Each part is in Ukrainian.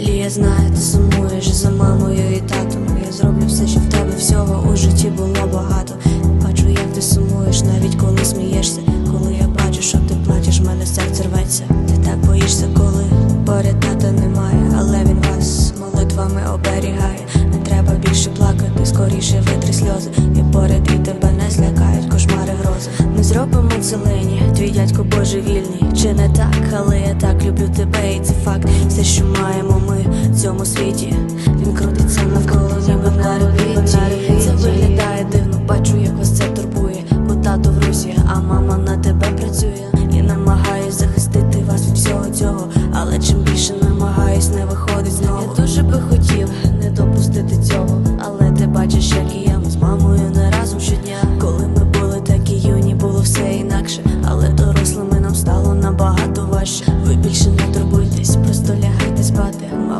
я знаю, ти сумуєш за мамою і татом. Я зроблю все, щоб в тебе всього у житті було багато. Бачу, як ти сумуєш, навіть коли смієшся. Коли я бачу, що ти плачеш, в мене серце рветься. Ти так боїшся, коли поряд тата немає, але він вас молитвами оберігає. Не треба більше плакати, скоріше витри сльози. Я поряд і тебе зробимо зелені, твій дядько божевільний. Чи не так, але я так люблю тебе, і це факт. Все, що маємо ми в цьому світі. Він крутиться навколо ніби на репіті. Це виглядає дивно, бачу, як вас це турбує. Бо тато в русі, а мама на тебе працює. І намагаюся захистити вас від всього цього.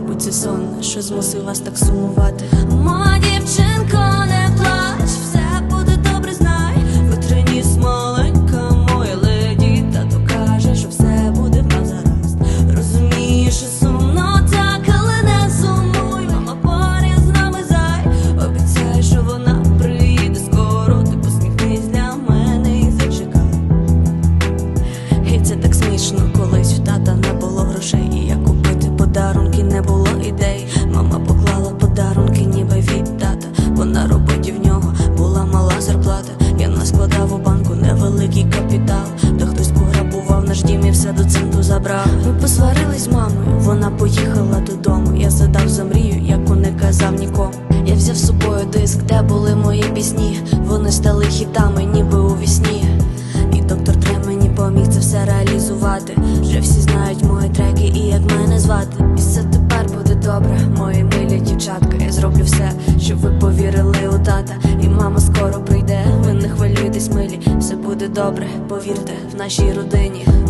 Мабуть, це сон, що змусив вас так сумувати. Моя дівчинко, не було ідей. Мама поклала подарунки, ніби від тата. Бо на роботі в нього була мала зарплата. Я наскладав у банку невеликий капітал. Та хтось пограбував наш дім і все до центру забрав. Ми посварились з мамою, вона поїхала додому. Я задав за мрію, яку не казав нікому. Я взяв з собою диск, де були мої пісні. Вони стали хітами, ніби у вісні. І доктор Дре мені поміг це все реалізувати. Вже всі знають мої треки і як мене звати. Добре, повірте, в нашій родині.